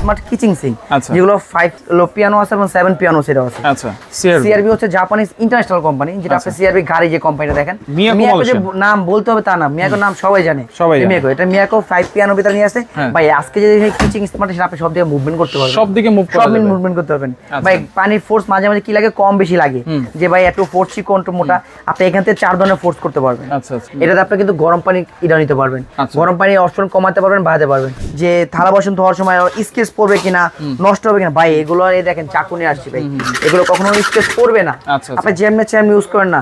Smart কিচিং Singh আচ্ছা। যেগুলো five লো piano আছে এবং সেভেন পিয়ানো সেটাও আছে। আচ্ছা সিআরবি হচ্ছে জাপানিজ ইন্টারন্যাশনাল কোম্পানি যেটা আপনি সিআরবি গাড়ি যে কোম্পানিটা দেখেন মিয়াকো যে নাম বলতে হবে তা না মিয়াকো নাম সবাই জানে। সবাই মিয়াকো এটা মিয়াকো ফাইভ পিয়ানো ভিতরে নিয়ে আসে। হ্যাঁ। ভাই আজকে যদি কিচিং স্মার্ট সেটা আপনি সব দিকে মুভমেন্ট করতে পারবেন। সব দিকে মুভ সব মুভমেন্ট করতে পারবেন। আচ্ছা। ভাই পানির ফোর্স মাঝে মাঝে কি লাগে? কম বেশি লাগে। যে ভাই একটু ফোর্স কোন মোটা। আপনি এখান থেকে চার ধরনের ফোর্স করতে পারবেন। আচ্ছা আচ্ছা। এটাতে আপনি কিন্তু গরম পানি ইটা নিতে পারবেন। আচ্ছা। গরম পানি অপশন কমাতে পারবেন বাড়াতে পারবেন। যে থালা বাসন ধোয়ার সময় স্কেচ পড়বে কিনা নষ্ট হবে কিনা ভাই এগুলো আর এই দেখেন চাকু নিয়ে আসছি ভাই। এগুলো কখনো স্কেচ পড়বে না। আচ্ছা, আচ্ছা। আপনি যেমনি চেমনি ইউজ করেন না।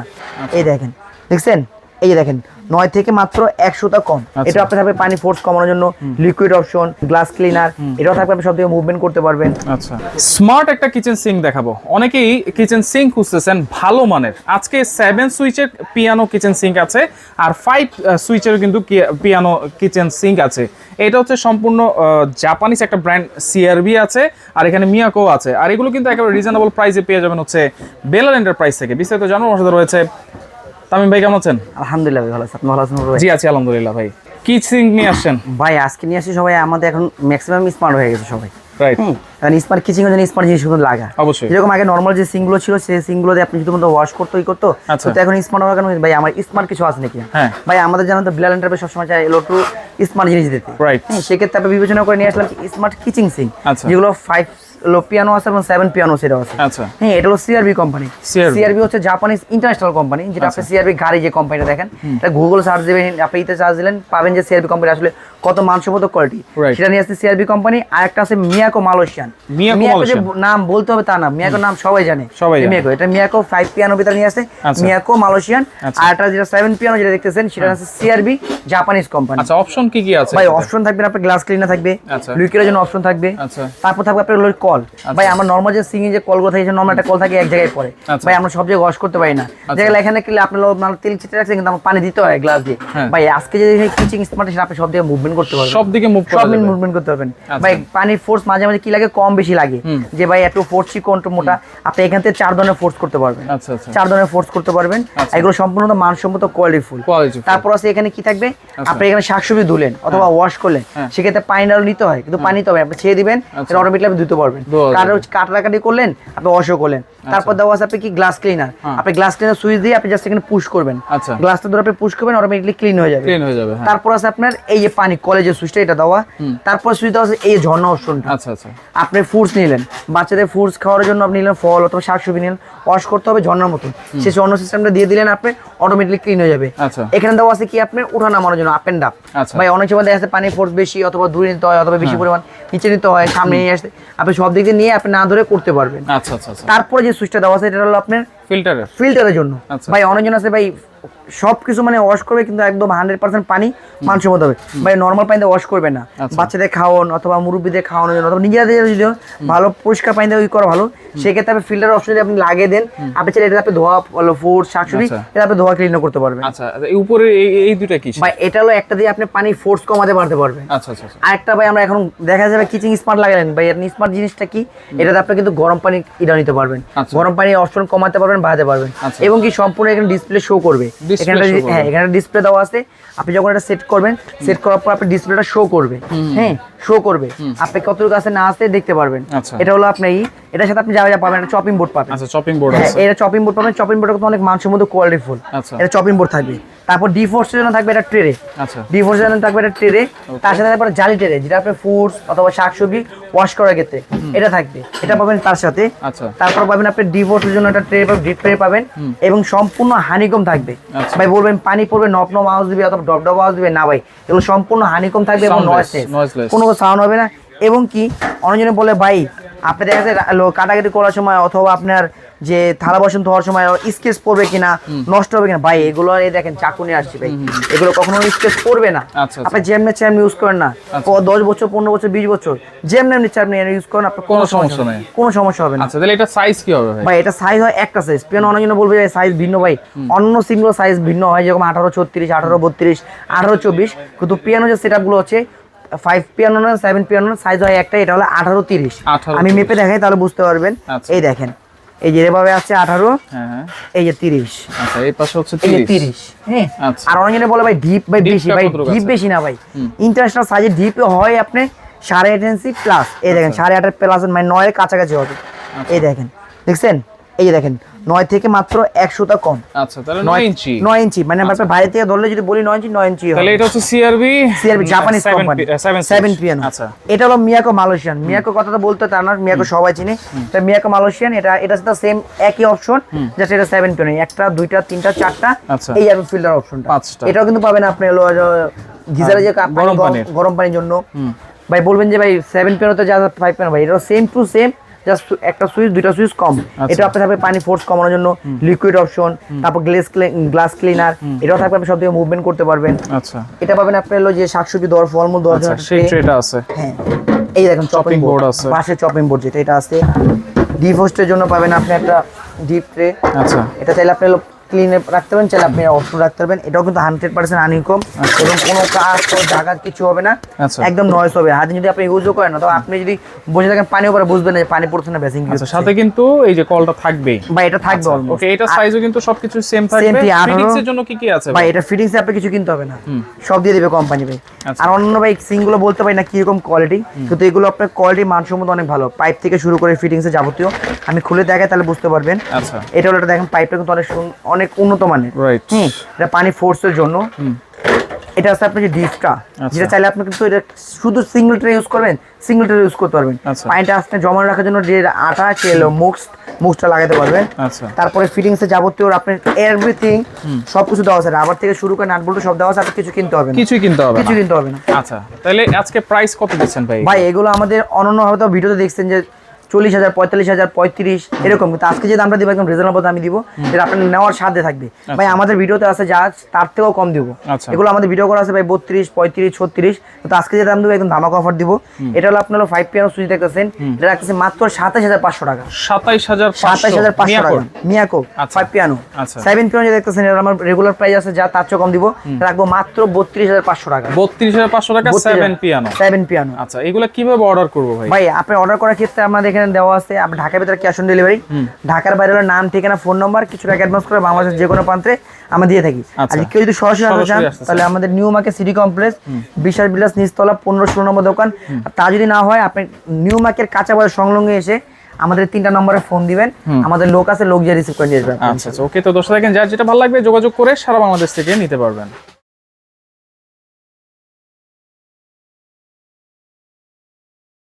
এই দেখেন দেখছেন? এই যে দেখেন নয় থেকে মাত্র একশোটা কম। আচ্ছা। এটা আপনি থাকবে পানি ফোর্স কমানোর জন্য লিকুইড অপশন গ্লাস ক্লিনার এটাও থাকবে আপনি সব থেকে মুভমেন্ট করতে পারবেন। আচ্ছা। স্মার্ট একটা কিচেন সিঙ্ক দেখাবো। অনেকেই কিচেন সিঙ্ক খুঁজতেছেন ভালো মানের। আজকে সেভেন সুইচের পিয়ানো কিচেন সিঙ্ক আছে আর ফাইভ সুইচেরও কিন্তু পিয়ানো কিচেন সিঙ্ক আছে। এটা হচ্ছে সম্পূর্ণ জাপানিজ একটা ব্র্যান্ড সিআরবি আছে আর এখানে মিয়াকো আছে। আর এগুলো কিন্তু একেবারে রিজনেবল প্রাইসে পেয়ে যাবেন হচ্ছে বেলার এন্টারপ্রাইজ থেকে। বিস্তারিত জানার সাথে রয়েছে তামিম ভাই কেমন আছেন? আলহামদুলিল্লাহ ভাই ভালো আছে। আপনি ভালো আছেন ভাই? জি আছি আলহামদুলিল্লাহ ভাই। কি সিঙ্ক নিয়ে আসছেন? ভাই আজকে নিয়ে আসি সবাই আমাদের এখন ম্যাক্সিমাম স্মার্ট হয়ে গেছে সবাই। রাইট কারণ স্মার্ট কিচিং এর জন্য স্মার্ট লাগা। অবশ্যই। যেরকম আগে নর্মাল যে সিংগুলো ছিল সেই সিংগুলো দিয়ে আপনি শুধুমাত্র ওয়াশ করতো ই করতো। আচ্ছা। তো এখন স্মার্ট হওয়ার কারণে ভাই আমার স্মার্ট কিছু আছে নাকি? হ্যাঁ। ভাই আমাদের জানেন তো বিলাল এন্টারপ্রাইজ সবসময় চাই এলো টু স্মার্ট জিনিস দিতে. হ্যাঁ, সেক্ষেত্রে আপনি বিবেচনা করে নিয়ে আসলাম স্মার্ট কিচিং সিং। যেগুলো ফাইভ লো পিয়ানো আছে এবং সেভেন পিয়ানো সেটাও আছে। আচ্ছা। হ্যাঁ এটা হলো সিআরবি কোম্পানি সিআরবি হচ্ছে জাপানিজ ইন্টারন্যাশনাল কোম্পানি যেটা আপনি সিআরবি গাড়ি যে কোম্পানিটা দেখেন এটা গুগল সার্চ দেবেন আপনি ইতে সার্চ দিলেন পাবেন যে সিআরবি কোম্পানি আসলে কত মানসম্মত কোয়ালিটি সেটা নিয়ে আসছে সিআরবি কোম্পানি আর একটা আছে মিয়াকো মালয়েশিয়ান মিয়াকো যে নাম বলতে হবে তা না মিয়াকো নাম সবাই জানে। সবাই। মিয়াকো এটা মিয়াকো ফাইভ পিয়ানো ভিতরে নিয়ে আচ্ছা। মিয়াকো মালয়েশিয়ান আচ্ছা। আর একটা যেটা সেভেন পিয়ানো যেটা দেখতেছেন সেটা আছে সিআরবি জাপানিজ কোম্পানি আচ্ছা অপশন কি কি আছে ভাই অপশন থাকবে আপনার গ্লাস ক্লিনার থাকবে আচ্ছা। লিকুইডের জন্য অপশন থাকবে। আচ্ছা। তারপর থাকবে আপনার হলো কল ভাই আমার নর্মাল যে সিঙ্গিং যে কলগুলো থাকে নর্মাল একটা কল থাকে এক জায়গায় পড়ে। আচ্ছা। ভাই আমরা সব জায়গায় ওয়াশ করতে পারি না। যেগুলো এখানে কিনলে আপনার মানে তেল ছিটে রাখছে কিন্তু আমার পানি দিতে হয় গ্লাস দিয়ে। হ্যাঁ। ভাই আজকে যদি কিচিং স্মার্ট আপনি সব জায়গায় মুভমেন্ট করতে পারবেন। সব দিকে মুভ সব মুভমেন্ট করতে পারবেন। আচ্ছা। ভাই পানির ফোর্স মাঝে মাঝে কি লাগে? কম বেশি লাগে। যে ভাই একটু ফোর্স কোন মোটা। আপনি এখান থেকে চার ধরনের ফোর্স করতে পারবেন। আচ্ছা আচ্ছা। চার ধরনের ফোর্স করতে পারবেন। আচ্ছা। এগুলো সম্পূর্ণ মানসম্মত কোয়ালিটি ফুল তারপর আছে এখানে কি থাকবে? আপনি এখানে শাকসবজি ধুলেন অথবা ওয়াশ করলেন হ্যাঁ। সেক্ষেত্রে পানি আরও নিতে হয় কিন্তু পানি তো হবে আপনি ছেড়ে দিবেন আচ্ছা। অটোমেটিকলি আপনি ধুতে পারবেন। কাটাকাটি করলেন আপনি ওয়াশও করলেন। তারপর দেওয়া আছে আপনি কি গ্লাস ক্লিনার হ্যাঁ। আপনি গ্লাস ক্লিনার সুইচ দিয়ে আপনি জাস্ট এখানে পুশ করবেন। আচ্ছা। গ্লাসটা ধরে আপনি পুশ করবেন অটোমেটিকলি ক্লিন হয়ে যাবে। ক্লিন হয়ে যাবে হ্যাঁ। তারপর আছে আপনার এই যে পানি কলেজের সুইচটা এটা দেওয়া। তারপর সুইচ দেওয়া আছে এই ঝর্ণা অপশনটা। আচ্ছা আচ্ছা। আপনি ফ্রুটস নিলেন বাচ্চাদের ফ্রুটস খাওয়ার জন্য আপনি নিলেন ফল অথবা শাকসবজি নিলেন ওয়াশ করতে হবে ঝর্ণার মতন। সেই ঝর্ণা সিস্টেমটা দিয়ে দিলেন আপনি অটোমেটিকলি ক্লিন হয়ে যাবে। আচ্ছা। এখানে দেওয়া আছে কি আপনার উঠা নামানোর জন্য আপ এন্ড আচ্ছা। ভাই অনেক সময় দেখা যাচ্ছে পানি ফোর্স বেশি অথবা দূরে নিতে হয় অথবা বেশি পরিমাণ নিচে নিতে হয় সামনে নিয়ে আসতে। আপনি সব দিক দিয়ে নিয়ে আপনি না ধরে করতে পারবেন। আচ্ছা আচ্ছা আচ্ছা। তারপরে যে সুইচটা দেওয়া আছে এটা হলো আপনার ফিল্টারের ফিল্টারের জন্য। আচ্ছা। ভাই অনেকজন আছে ভাই সব কিছু মানে ওয়াশ করবে কিন্তু একদম হান্ড্রেড পার্সেন্ট পানি মানসম্মত হবে। ভাই নর্মাল পানিতে ওয়াশ করবে না। আচ্ছা। বাচ্চাদের খাওয়ান অথবা মুরব্বীদের খাওয়ানোর জন্য অথবা নিজেদের যদি ভালো পরিষ্কার পানিতে ওই করা ভালো সেক্ষেত্রে আপনি ফিল্টার অপশন যদি আপনি লাগিয়ে দেন আপনি চাইলে এটা আপনি ধোয়া ভালো ফুড শাকসবজি আচ্ছা। এটা আপনি ধোয়া ক্লিনও করতে পারবেন। আচ্ছা এই উপরে এই দুটা কি? ভাই এটা হলো একটা দিয়ে আপনি পানি ফোর্স কমাতে পারতে পারবেন। আচ্ছা আচ্ছা আচ্ছা। আরেকটা ভাই আমরা এখন দেখা যাবে কিচিং স্মার্ট লাগালেন। ভাই আপনি স্মার্ট জিনিসটা কি? এটাতে আপনি কিন্তু গরম পানি ইটা নিতে পারবেন। আচ্ছা। গরম পানি অপশন কমাতে পারবেন বাড়াতে পারবেন। আচ্ছা। এবং কি সম্পূর্ণ এখানে ডিসপ্লে শো করবে। এখানে হ্যাঁ এখানে ডিসপ্লে দেওয়া আছে। আপনি যখন এটা সেট করবেন সেট করার পর আপনি ডিসপ্লেটা শো করবে। হ্যাঁ শো করবে। আপনি কত কাছে না আসতে দেখতে পারবেন। আচ্ছা। এটা হলো আপনি এটার সাথে আপনি যা যা পাবেন একটা চপিং বোর্ড পাবেন। আচ্ছা চপিং বোর্ড হ্যাঁ আছে। এটা চপিং বোর্ড পাবেন। চপিং বোর্ডটা অনেক মানসম্মত কোয়ালিটি ফুল আচ্ছা। এটা চপিং বোর্ড থাকবে। তারপর জন্য থাকবে এটা ট্রে আচ্ছা। জানেন থাকবে একটা ট্রে তার সাথে একটা জালি ট্রে যেটা আপনি ফ্রুটস অথবা শাকসবজি ওয়াশ করার ক্ষেত্রে এটা থাকবে। এটা পাবেন তার সাথে। আচ্ছা। তারপর পাবেন আপনি ডিভোর্সের জন্য একটা ট্রে পাবেন ডিপ ট্রে পাবেন এবং সম্পূর্ণ হানিকম থাকবে। আচ্ছা। ভাই বলবেন পানি পড়বে নপ নপ আওয়াজ দিবে অথবা ডব ডব আওয়াজ দিবে না ভাই। এগুলো সম্পূর্ণ হানিকম থাকবে এবং নয়েসলেস কোনো সাউন্ড হবে না। এবং কি অনেকজনে বলে ভাই আপনি দেখা যাচ্ছে কাটাকাটি করার সময় অথবা আপনার যে থালা বাসন ধোয়ার সময় স্কেচ পড়বে কিনা নষ্ট হবে কিনা ভাই এগুলো আর এই দেখেন চাকু নিয়ে আসছি ভাই। এগুলো কখনো স্কেচ পড়বে না। আচ্ছা, আচ্ছা। আপনি যেমনি চেমনি ইউজ করেন না আচ্ছা। দশ বছর পনেরো বছর বিশ বছর যেমনি এমনি চেমনি ইউজ করেন আপনার কোনো সমস্যা নেই। কোনো সমস্যা হবে না। আচ্ছা তাহলে এটা সাইজ কি হবে ভাই? এটা সাইজ হয় একটা সাইজ পিয়ানো অনেকজন বলবে সাইজ ভিন্ন ভাই। অন্য সিমগুলো সাইজ ভিন্ন হয় যেরকম আঠারো ছত্রিশ আঠারো বত্রিশ আঠারো চব্বিশ। কিন্তু পিয়ানো যে সেটগুলো হচ্ছে ফাইভ পিয়ানো না সেভেন পিয়ানো সাইজ হয় একটা এটা হলো আঠারো তিরিশ। আমি মেপে দেখাই তাহলে বুঝতে পারবেন। এই দেখেন এই যে এভাবে আছে আঠারো হ্যাঁ হ্যাঁ। এই যে তিরিশ। আচ্ছা এই পাশে হচ্ছে এই যে তিরিশ। হ্যাঁ। আচ্ছা। আর অনেকজনে বলে ভাই ডিপ ভাই বেশি ভাই ডিপ বেশি না ভাই। ইন্টারন্যাশনাল সাইজে ডিপ হয় আপনি সাড়ে আট ইঞ্চি প্লাস এই দেখেন সাড়ে আটের প্লাস মানে নয়ের কাছাকাছি হবে। এই দেখেন দেখছেন? এই যে দেখেন নয় থেকে মাত্র একশোটা কম। আচ্ছা তাহলে নয় ইঞ্চি। নয় ইঞ্চি মানে আপনার বাইরে থেকে ধরলে যদি বলি নয় ইঞ্চি নয় ইঞ্চি তাহলে এটা হচ্ছে CRB CRB Japanese company seven piano আচ্ছা। এটা হলো মিয়াকো মালয়েশিয়ান মিয়াকো কথা তো বলতে তা না মিয়াকো সবাই চিনি। এটা মিয়াকো মালয়েশিয়ান এটা এটা সাথে সেম একই অপশন জাস্ট এটা সেভেন পিয়ানো একটা দুইটা তিনটা চারটা আচ্ছা। এই আর ফিল্টার অপশনটা পাঁচটা। এটাও কিন্তু পাবেন আপনি হলো গিজারে যে পানি গরম পানির। জন্য। ভাই বলবেন যে ভাই সেভেন পিয়ানোতে যা ফাইভ পিয়ানো ভাই এটা সেম টু সেম জাস্ট একটা সুইচ দুইটা সুইচ কম। আচ্ছা। এটা আপনার থাকবে পানি ফোর্স কমানোর জন্য লিকুইড অপশন তারপর গ্লাস গ্লাস ক্লিনার এটাও থাকবে আপনি সব থেকে মুভমেন্ট করতে পারবেন। আচ্ছা। এটা পাবেন আপনি হলো যে শাকসবজি দর ফলমূল দর আচ্ছা সেই ট্রেটা আছে। হ্যাঁ। এই দেখেন চপিং বোর্ড আছে। পাশে চপিং বোর্ড যেটা এটা আছে। ডিপ হোস্টের জন্য পাবেন আপনি একটা ডিপ ট্রে আচ্ছা। এটা চাইলে আপনি ক্লিন রাখতে পারেন চাইলে আপনি অপশন রাখতে পারবেন। এটাও কিন্তু হান্ড্রেড পার্সেন্ট আনইনকম এবং কোনো কাজ জায়গা কিছু হবে না। আচ্ছা। একদম নয়েস হবে। হাতে যদি আপনি ইউজও করেন না তো আপনি যদি বসে থাকেন পানিও পরে বুঝবেন না যে পানি পড়ছে না বেসিং আচ্ছা সাথে কিন্তু এই যে কলটা থাকবেই। বা এটা থাকবে ওকে এটা সাইজও কিন্তু সবকিছু সেম থাকবে। ফিটিংস এর জন্য কি কি আছে ভাই এটা ফিটিংস আপনি কিছু কিনতে হবে না। সব দিয়ে দিবে কোম্পানি ভাই। আচ্ছা। আর অন্য ভাই সিংগুলো বলতে পারি না কি রকম কোয়ালিটি কিন্তু এগুলো আপনার কোয়ালিটি মানসম্মত অনেক ভালো। পাইপ থেকে শুরু করে ফিটিংস যাবতীয়। আমি খুলে দেখাই তাহলে বুঝতে পারবেন। আচ্ছা। এটা হলো এটা দেখেন পাইপটা কিন্তু অনেক অনেক উন্নত মানের। হুম এটা পানি ফোর্সের জন্য। এটা আছে আপনার যে ডিপটা আচ্ছা। যেটা চাইলে আপনি কিন্তু এটা শুধু সিঙ্গেল ট্রে ইউজ করবেন সিঙ্গেল ট্রে ইউজ করতে পারবেন। আচ্ছা। পানিটা আসতে জমা রাখার জন্য যে আটা চেলো মুক্স মুক্সটা লাগাতে পারবেন। আচ্ছা। তারপরে ফিটিংস যাবতীয় আপনার এভরিথিং সবকিছু দেওয়া আছে। রাবার থেকে শুরু করে নাট বল্টু সব দেওয়া আছে আপনি কিছু কিনতে হবে না। কিছুই কিনতে হবে কিছু কিনতে হবে না। আচ্ছা তাহলে আজকে প্রাইস কত দিচ্ছেন ভাই? ভাই এগুলো আমাদের অনন্য হয়তো ভিডিওতে দেখছেন যে চল্লিশ হাজার পঁয়তাল্লিশ হাজার পঁয়ত্রিশ এরকম। কিন্তু আজকে যে দামটা দিব একদম রিজনেবল দামে দিব যেটা আপনার নেওয়ার সাথে থাকবে। ভাই আমাদের ভিডিওতে আছে যা তার থেকেও কম দিব। আচ্ছা। এগুলো আমাদের ভিডিও করা আছে ভাই বত্রিশ পঁয়ত্রিশ ছত্রিশ। তো আজকে যে দাম দেবো একদম ধামাকা অফার দিব। এটা হলো আপনার ফাইভ পিয়ানো সুইচ দেখতেছেন। এটা রাখতেছে মাত্র সাতাশ হাজার পাঁচশো টাকা। সাতাইশ হাজার সাতাশ হাজার পাঁচশো টাকা। মিয়াকো আচ্ছা। ফাইভ পিয়ানো আচ্ছা। সেভেন পিয়ানো যে দেখতেছেন এটা আমার রেগুলার প্রাইস আছে যা তার চেয়ে কম দিব। রাখব মাত্র বত্রিশ হাজার পাঁচশো টাকা। বত্রিশ হাজার পাঁচশো টাকা সেভেন পিয়ানো সেভেন পিয়ানো আচ্ছা এগুলা কীভাবে অর্ডার করব ভাই? ভাই আপনি অর্ডার করার ক্ষেত্রে আমাদের এখানে দেওয়া আছে আপনি ঢাকার ভিতরে ক্যাশ অন ডেলিভারি ঢাকার বাইরে হলো নাম ঠিকানা ফোন নাম্বার কিছু টাকা অ্যাডভান্স করে বাংলাদেশের যে কোনো প্রান্তে আমরা দিয়ে থাকি। আচ্ছা। আর কেউ যদি সরাসরি আসতে চান তাহলে আমাদের নিউ মার্কেট সিটি কমপ্লেক্স বিশাল বিলাস নিচতলা পনেরো ষোলো নম্বর দোকান। তা যদি না হয় আপনি নিউ মার্কেট কাঁচা বাজার সংলগ্নে এসে আমাদের তিনটা নম্বরে ফোন দিবেন। আমাদের লোক আছে লোক যে রিসিভ করে নিয়ে যাবে আচ্ছা আচ্ছা। ওকে তো দোষটা দেখেন যার যেটা ভালো লাগবে যোগাযোগ করে সারা বাংলাদেশ থেকে নিতে পারবেন।